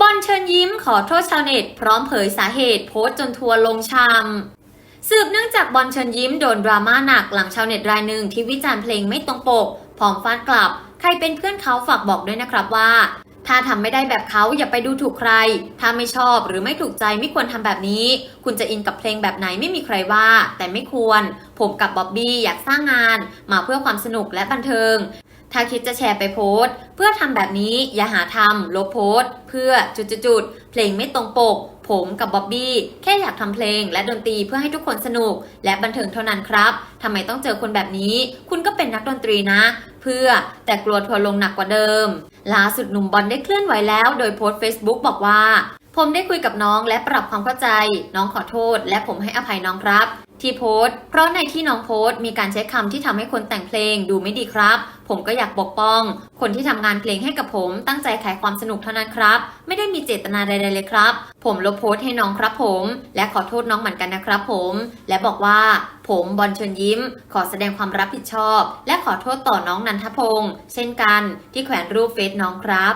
บอลเชิญยิ้มขอโทษชาวเน็ต พร้อมเผยสาเหตุโพสต์จนทัวร์ลงชำสืบเนื่องจากบอลเชิญยิ้มโดนดราม่าหนักหลังชาวเน็ตรายหนึ่งที่วิจารณ์เพลงไม่ตรงปก พร้อมฟาดกลับ ใครเป็นเพื่อนเขาฝากบอกด้วยนะครับว่า ถ้าทำไม่ได้แบบเขาอย่าไปดูถูกใคร ถ้าไม่ชอบหรือไม่ถูกใจไม่ควรทำแบบนี้ คุณจะอินกับเพลงแบบไหนไม่มีใครว่า แต่ไม่ควร ผมกับบ๊อบบี้อยากสร้างงาน มาเพื่อความสนุกและบันเทิง ถ้าคิดจะแชร์ไปโพสต์ เพื่อทำแบบนี้อย่าหาทำลบโพสต์ เพื่อจุดๆเพลงไม่ตรงปก ผมกับบ๊อบบี้แค่อยากทำเพลงและดนตรีเพื่อให้ทุกคนสนุก และบันเทิงเท่านั้นครับทำไมต้องเจอคนแบบนี้ คุณก็เป็นนักดนตรีนะ เพื่อแต่กลัวทัวลงหนักกว่าเดิมล่าสุดหนุ่มบอลได้เคลื่อนไหวแล้วโดยโพสต์ Facebook บอกว่าผมได้คุยกับน้องและปรับความเข้าใจ น้องขอโทษ และผมให้อภัยน้องครับ ที่โพสต์ เพราะในที่น้องโพสต์มีการใช้คำที่ทำให้คนแต่งเพลงดูไม่ดีครับ ผมก็อยากปกป้อง คนที่ทำงานเพลงให้กับผม ตั้งใจขายความสนุกเท่านั้นครับ ไม่ได้มีเจตนาใดๆเลยครับ ผมลบโพสต์ให้น้องครับผม และขอโทษน้องเหมือนกันนะครับผม และบอกว่า ผมบอลเชิญยิ้ม ขอแสดงความรับผิดชอบ และขอโทษต่อน้องนันทพงษ์เช่นกัน ที่แขวนรูปเฟซน้องครับ